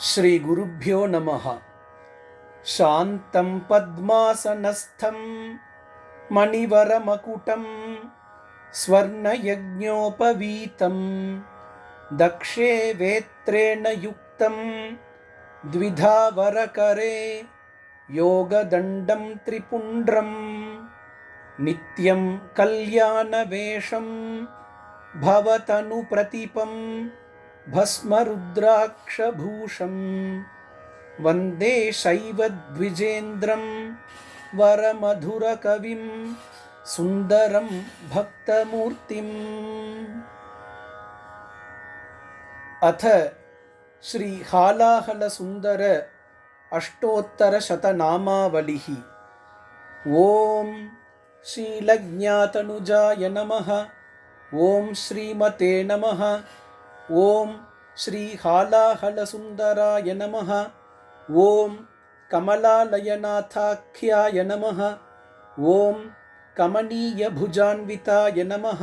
श्रीगुरुभ्यो नमः। शान्तं पद्मासनस्थं मणिवरमकुटं स्वर्णयज्ञोपवीतं दक्षे वेत्रेण युक्तं द्विधावरकरे योगदण्डं त्रिपुण्ड्रं नित्यं कल्याणवेषं भवतनुप्रतिपम् भस्मरुद्राक्षभूषं वन्दे शैवद्विजेन्द्रं वरमधुरकविं सुन्दरं भक्तमूर्तिम् अथ श्रीहालाहलसुन्दर अष्टोत्तरशतनामावलिः। ॐ शीलज्ञातनुजाय नमः। ॐ श्रीमते नमः ॐ श्रीहालाहलसुन्दराय नमः। ॐ कमलालयनाथाख्याय नमः। ॐ कमनीयभुजान्विताय नमः।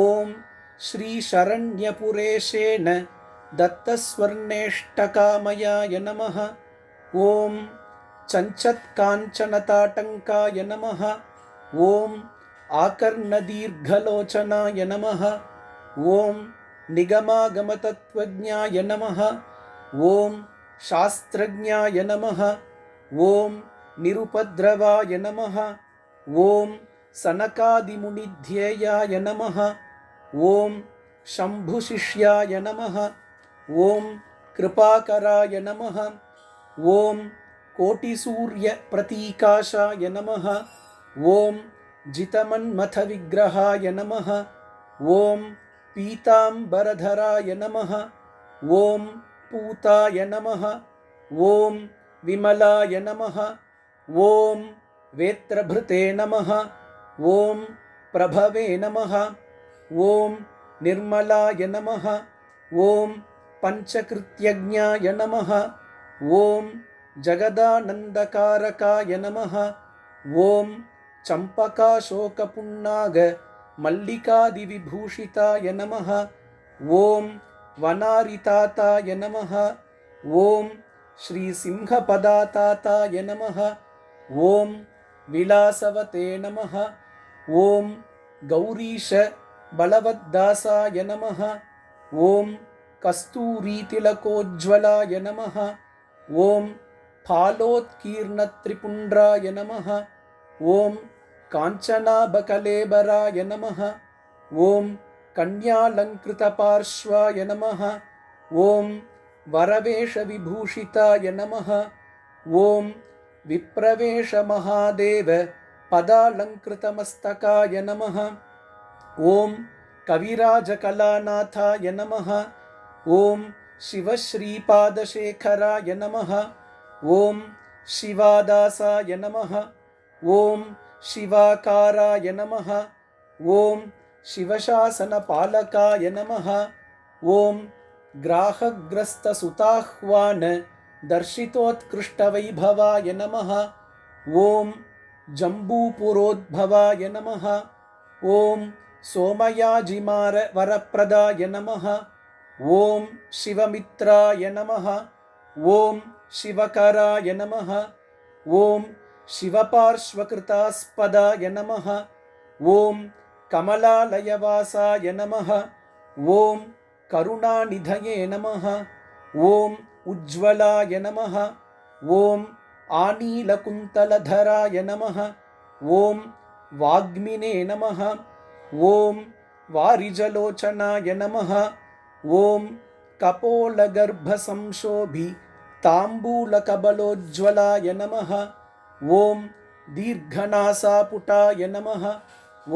ॐ श्रीशरण्यपुरेशेन दत्तस्वर्णेष्टकामयाय नमः। ॐ चञ्चत्काञ्चनताटङ्काय नमः। ॐ आकर्णदीर्घलोचनाय नमः। ॐ निगमागमतत्त्वज्ञाय नमः। ॐ शास्त्रज्ञाय नमः। ॐ निरुपद्रवाय नमः। ॐ सनकादिमुनिध्येयाय नमः। ॐ शम्भुशिष्याय नमः। ॐ कृपाकराय नमः। ॐ कोटिसूर्यप्रतीकाशाय नमः। ॐ जितमन्मथविग्रहाय नमः। ॐ पीताम्बरधराय नमः। ॐ पूताय नमः। ॐ विमलाय नमः। ॐ वेत्रभृते नमः। ॐ प्रभवे नमः। ॐ निर्मलाय नमः। ॐ पञ्चकृत्यज्ञाय नमः। ॐ जगदानन्दकारकाय नमः। ॐ चम्पकाशोकपुन्नाग मल्लिकादिविभूषिताय नमः। ॐ वनारिताताय नमः। ॐ श्रीसिंहपदाताताय नमः। ॐ विलासवते नमः। ॐ गौरीशबलवद्दासाय नमः। ॐ कस्तूरीतिलकोज्ज्वलाय नमः। ॐ फालोत्कीर्णत्रिपुण्ड्राय नमः। ॐ काञ्चनाबकलेबराय नमः। ॐ कन्यालङ्कृतपार्श्वाय नमः। ॐ वरवेशविभूषिताय नमः। ॐ विप्रवेशमहादेव पदालङ्कृतमस्तकाय नमः। ॐ कविराजकलानाथाय नमः। ॐ शिवश्रीपादशेखराय नमः। ॐ शिवादासाय नमः। ॐ शिवाकाराय नमः। ॐ शिवशासनपालकाय नमः। ॐ ग्राहग्रस्तसुताह्वान दर्शितोत्कृष्टवैभवाय नमः। ॐ जम्बूपुरोद्भवाय नमः। ॐ सोमयाजिमारवरप्रदाय नमः। ॐ शिवमित्राय नमः। ॐ शिवकराय नमः। ॐ शिवपार्श्वकृतास्पदाय नमः। ॐ कमलालयवासाय नमः। ॐ करुणानिधये नमः। ॐ उज्ज्वलाय नमः। ॐ आनीलकुन्तलधराय नमः। ॐ वाग्मिने नमः। ॐ वारिजलोचनाय नमः। ॐ कपोलगर्भसंशोभि ताम्बूलकबलोज्ज्वलाय नमः ॐ दीर्घनासापुटाय नमः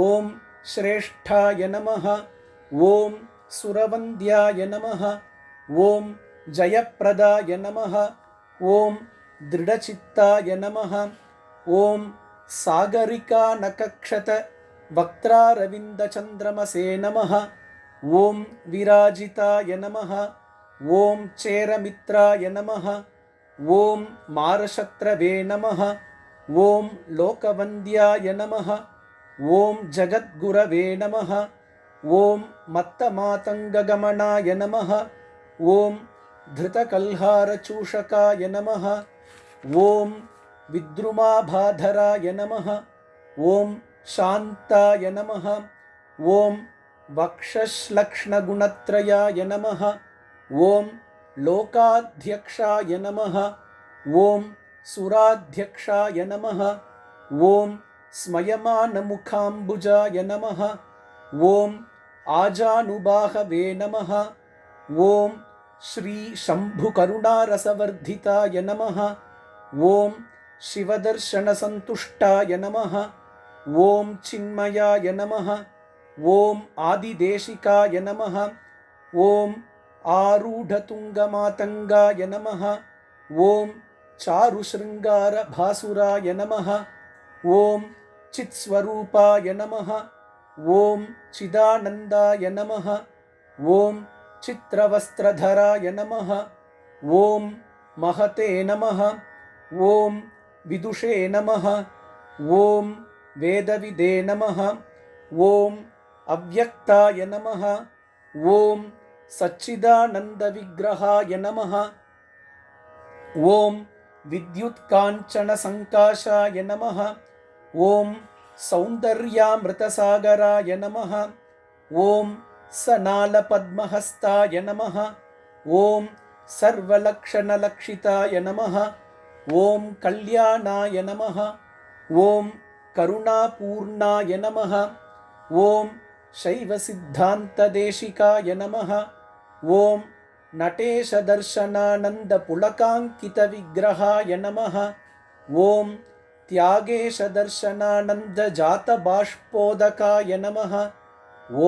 ॐ श्रेष्ठाय नमः ॐ सुरवन्द्याय नमः ॐ जयप्रदाय नमः ॐ दृढचित्ताय नमः ॐ सागरिकानकक्षत वक्त्रारविन्दचन्द्रमसे नमः ॐ विराजिताय नमः ॐ चेरमित्राय नमः ॐ मारशत्रवे नमः ॐ लोकवन्द्याय नमः ॐ जगद्गुरवे नमः ॐ मत्तमातङ्गगमनाय नमः ॐ धृतकल्हारचूषकाय नमः ॐ विद्रुमाभाधराय नमः ॐ शान्ताय नमः ॐ वक्षश्लक्ष्णगुणत्रयाय नमः ॐ लोकाध्यक्षाय नमः ॐ सुराध्यक्षाय नमः। ॐ स्मयमानमुखाम्बुजाय नमः। ॐ आजानुबाहवे नमः। ॐ श्रीशम्भुकरुणारसवर्धिताय नमः। ॐ शिवदर्शनसन्तुष्टाय नमः। ॐ चिन्मयाय नमः। ॐ आदिदेशिकाय नमः। ॐ आरूढतुङ्गमातङ्गाय नमः। ॐ चारुशृङ्गारभासुराय नमः। ॐ चित्स्वरूपाय नमः। ॐ चिदानन्दाय नमः। ॐ चित्रवस्त्रधराय नमः। ॐ महते नमः। ॐ विदुषे नमः। ॐ वेदविदे नमः। ॐ अव्यक्ताय नमः। ॐ सच्चिदानन्दविग्रहाय नमः। ॐ विद्युत्काञ्चनसङ्काशाय नमः। ॐ सौन्दर्यामृतसागराय नमः। ॐ सनालपद्महस्ताय नमः। ॐ सर्वलक्षणलक्षिताय नमः। ॐ कल्याणाय नमः। ॐ करुणापूर्णाय नमः। ॐ शैवसिद्धान्तदेशिकाय नमः। ॐ नटेशदर्शनानन्दपुलकाङ्कितविग्रहाय नमः। ॐ त्यागेशदर्शनानन्दजातबाष्पोदकाय नमः।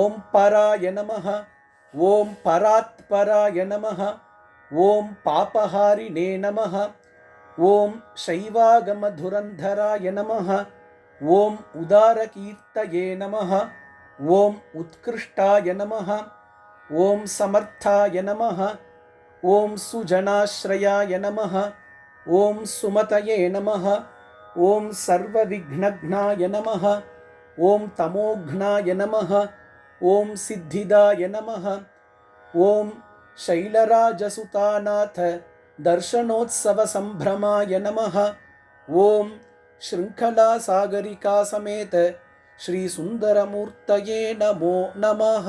ॐ पराय नमः। ॐ परात्पराय नमः। ॐ पापहारिणे नमः। ॐ शैवागमधुरन्धराय नमः। ॐ उदारकीर्तये नमः। ॐ उत्कृष्टाय नमः ॐ समर्थाय नमः। ॐ सुजनाश्रयाय नमः। ॐ सुमतये नमः। ॐ सर्वविघ्नघ्नाय नमः। ॐ तमोघ्नाय नमः। ॐ सिद्धिदाय नमः। ॐ शैलराजसुतानाथ दर्शनोत्सवसम्भ्रमाय नमः। ॐ शृङ्खलासागरिकासमेत श्रीसुन्दरमूर्तये नमो नमः